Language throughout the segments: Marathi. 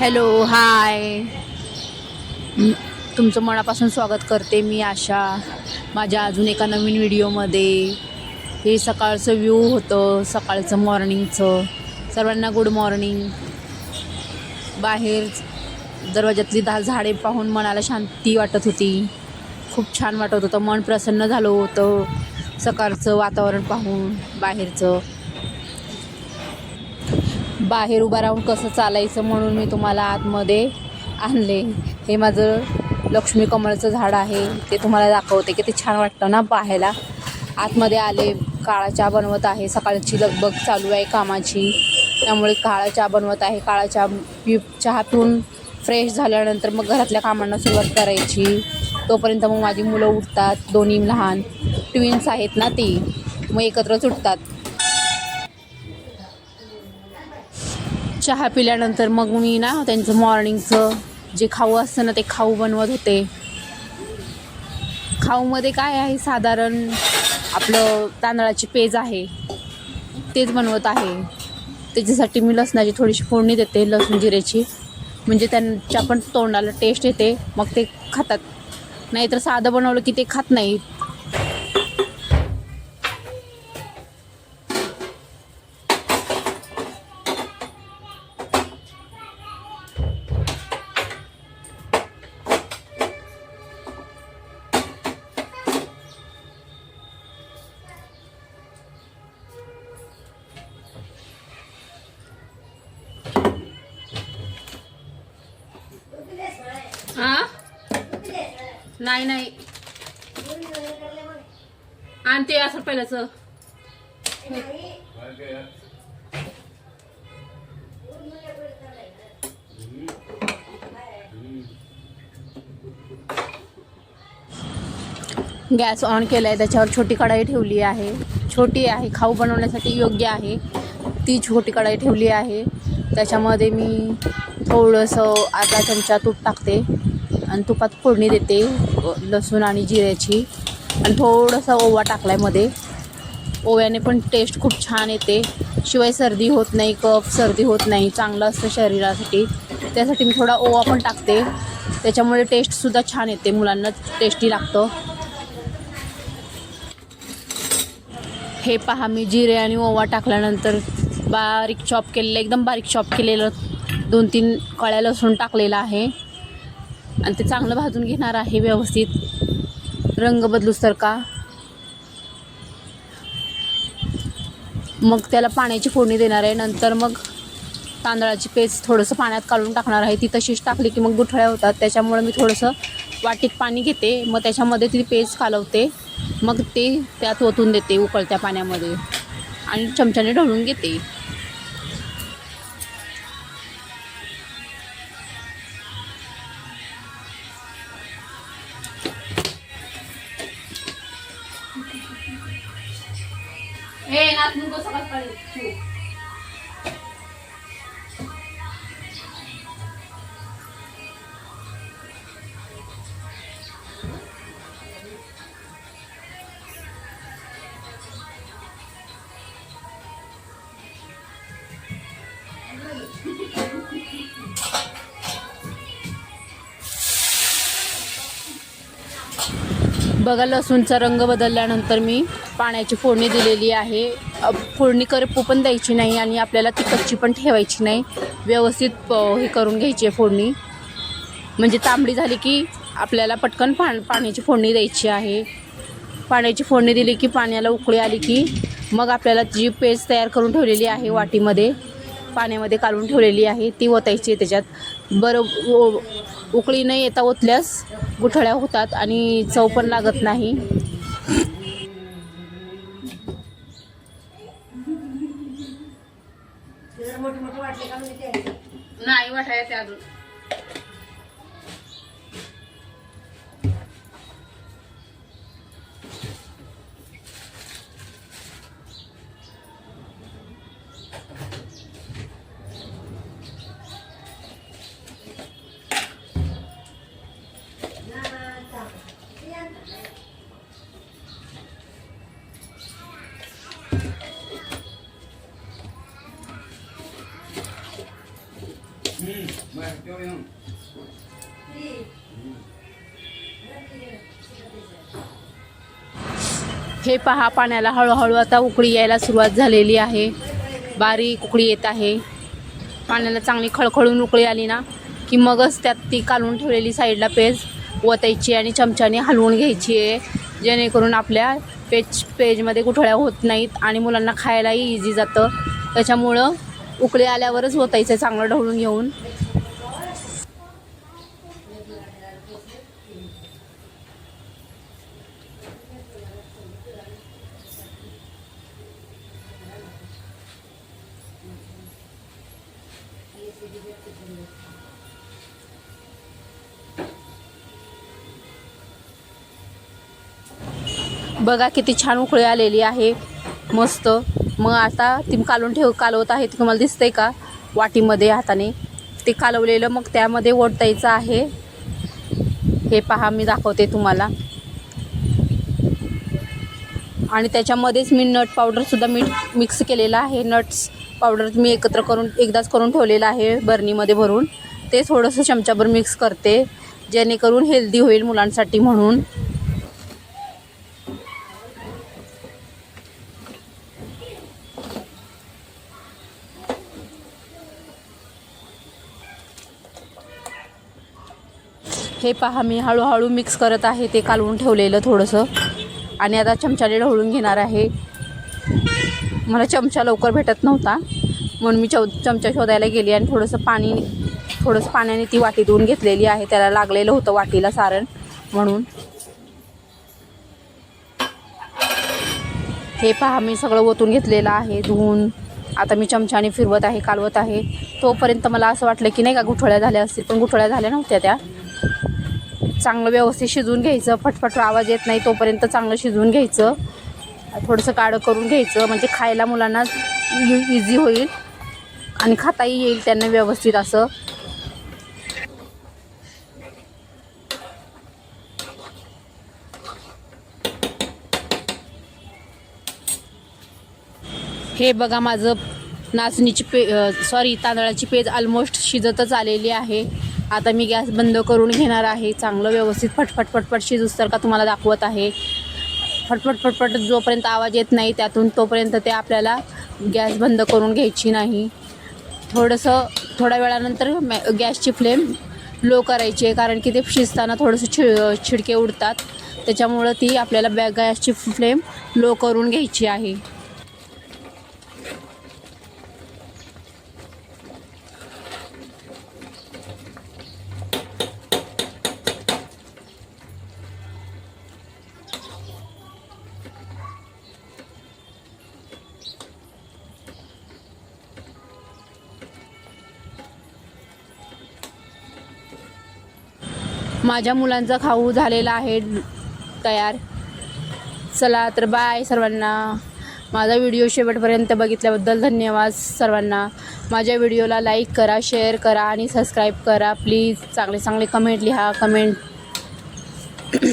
Hello hi. तुमचं मनापासून स्वागत करते मी आशा. माझ्या अजून एका नवीन व्हिडिओमध्ये. हे सकाळचं व्ह्यू होतं सकाळचं मॉर्निंगचं सर्वांना गुड मॉर्निंग बाहेर दरवाजातली दहा झाडे पाहून मनाला शांती वाटत होती. खूप छान वाटत होतं. मन प्रसन्न झालं होतं. सकाळचं वातावरण पाहून बाहेरचं. बाहेर उभा राहून कसं चालायचं म्हणून मी तुम्हाला आतमध्ये आणले. हे माझं लक्ष्मी कमळचं झाड आहे. ते तुम्हाला दाखवते की ते छान वाटतं ना पाहायला. आतमध्ये आले काळा चहा बनवत आहे. सकाळची लगबग चालू आहे कामाची. त्यामुळे काळा चहा बनवत आहे. काळा चहा पि चहा पिऊन फ्रेश झाल्यानंतर मग घरातल्या कामांना सुरुवात करायची. तोपर्यंत मग माझी मुलं उठतात. दोन्ही लहान ट्विन्स आहेत ना ती. मग एकत्रच उठतात. चहा पिल्यानंतर मग मी ना त्यांचं मॉर्निंगचं जे खाऊ असतं ना ते खाऊ बनवत होते. खाऊमध्ये काय आहे? साधारण आपलं तांदळाची पेज आहे. तेच बनवत आहे. त्याच्यासाठी मी लसणाची थोडीशी फोडणी देते लसूण जिऱ्याची म्हणजे त्यांच्या पण तोंडाला टेस्ट येते. मग ते खातात. नाहीतर साधं बनवलं की ते खात नाहीत. नाही नाही. आणि ते असं पहिल्याच. गॅस ऑन केला आहे त्याच्यावर छोटी कढाई ठेवली आहे. छोटी आहे खाऊ बनवण्यासाठी योग्य आहे. ती छोटी कढाई ठेवली आहे. त्याच्यामध्ये मी थोडंसं अर्धा चमचा तूप टाकते. आणि तुपात फोडणी देते लसूण आणि जिऱ्याची. आणि थोडंसं ओवा टाकला आहे मध्ये. ओव्याने पण टेस्ट खूप छान येते. शिवाय सर्दी होत नाही कफ सर्दी होत नाही चांगलं असतं शरीरासाठी. त्यासाठी मी थोडा ओवा पण टाकते. त्याच्यामुळे टेस्टसुद्धा छान येते मुलांना टेस्टी लागतं. हे पहा मी जिरे आणि ओवा टाकल्यानंतर बारीक चॉप केलेलं एकदम बारीक चॉप केलेलं दोन तीन कळ्या लसूण टाकलेलं आहे. आणि ते चांगलं भाजून घेणार आहे व्यवस्थित. रंग बदलूस तर का? मग त्याला पाण्याची फोडणी देणार आहे. नंतर मग तांदळाची पेस्ट थोडंसं पाण्यात काढून टाकणार आहे. ती तशीच टाकली की मग गुठळ्या होतात. त्याच्यामुळे मी थोडंसं वाटीत पाणी घेते. मग त्याच्यामध्ये ती पेस्ट कालवते. मग ते त्यात ओतून देते उकळत्या पाण्यामध्ये. आणि चमच्याने ढवळून घेते. ए नाचून कसं काय बघा लसूणचा रंग बदलल्यानंतर मी पाण्याची फोडणी दिलेली आहे. फोडणी करपू पण द्यायची नाही आणि आपल्याला ती कच्ची पण ठेवायची नाही. व्यवस्थित प- हे करून घ्यायची आहे फोडणी. म्हणजे तांबडी झाली की आपल्याला पटकन पा पाण्याची फोडणी द्यायची आहे. पाण्याची फोडणी दिली की पाण्याला उकळी आली की मग आपल्याला जी पेस्ट तयार करून ठेवलेली आहे वाटीमध्ये पाण्यामध्ये काढून ठेवलेली आहे. ती ओतायची त्याच्यात. बरं उकळी न येता ओतल्यास गुठळ्या होतात आणि चव पण लागत नाही. नाही वाटायचे अजून. हे पहा पाण्याला हळूहळू आता उकळी यायला सुरुवात झालेली आहे. बारीक उकळी येत आहे. पाण्याला चांगली खळखळून उकळी आली ना की मगच त्यात ती काढून ठेवलेली साईडला पेज ओतायची आणि चमच्याने हलवून घ्यायची आहे. जेणेकरून आपल्या पेज पेजमध्ये गुठळ्या होत नाहीत आणि मुलांना खायलाही इझी जातं. त्याच्यामुळं उकळी आल्यावरच ओतायचं चांगलं ढवळून घेऊन. बघा किती छान उकळी आलेली आहे. मस्त. मग आता ती कालवून ठेव कालवत आहे तुम्हाला दिसतंय का? वाटीमध्ये हाताने. ते कालवलेलं मग त्यामध्ये ओढतायचं आहे. हे पहा मी दाखवते तुम्हाला. आणि त्याच्यामध्येच मी नट पावडरसुद्धा मी मिक्स केलेलं आहे नट्स. पावडर मी एकत्र करून एकदाच करून ठेवलेलं आहे बर्नीमध्ये भरून. ते थोडंसं चमच्याभर मिक्स करते जेणेकरून हेल्दी होईल मुलांसाठी म्हणून. हे पहा मी हळूहळू मिक्स करत आहे ते कालवून ठेवलेलं थोडंसं. आणि आता चमच्याने ढवळून घेणार आहे. मला चमचा लवकर भेटत नव्हता. म्हणून मी चव चमचा शोधायला गेली आणि थोडंसं पाणी थोडंसं पाण्याने ती वाटी धुवून घेतलेली आहे. त्याला लागलेलं होतं वाटीला सारण. म्हणून हे पहा मी सगळं ओतून घेतलेलं आहे धुवून. आता मी चमच्याने फिरवत आहे कालवत आहे. तोपर्यंत मला असं वाटलं की नाही का गुठळ्या झाल्या असतील पण गुठळ्या झाल्या नव्हत्या त्या. चांगलं व्यवस्थित शिजवून घ्यायचं. फटफट आवाज येत नाही तोपर्यंत चांगलं शिजवून घ्यायचं. थोडंसं काढं करून घ्यायचं. म्हणजे खायला मुलांना इझी होईल. आणि खाताही येईल त्यांना व्यवस्थित असं. हे बघा माझं नाचणीची पे सॉरी तांदळाची पेज ऑलमोस्ट शिजतच आलेली आहे. आता मी गॅस बंद करून घेणार आहे. चांगलं व्यवस्थित फटफट फटफट शिजूस तर का तुम्हाला दाखवत आहे. फटफट फटफट जोपर्यंत आवाज येत नाही त्यातून तोपर्यंत ते आपल्याला गॅस बंद करून घ्यायची नाही. थोडंसं थोड्या वेळानंतर मॅ गॅसची फ्लेम लो करायची आहे कारण की ते शिजताना थोडंसं छि छिडके उडतात. त्याच्यामुळं ती आपल्याला बॅ गॅसची फ्लेम लो करून घ्यायची आहे. माझ्या मुलांचा खाऊ झालेला आहे तयार. चला तर बाय सर्वांना. माझा व्हिडिओ शेवटपर्यंत बघितल्याबद्दल धन्यवाद सर्वांना. माझ्या व्हिडिओला लाईक करा शेअर करा आणि सबस्क्राईब करा. प्लीज चांगले चांगले कमेंट लिहा. कमेंट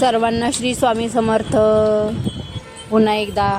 सर्वांना श्री स्वामी समर्थ. पुन्हा एकदा.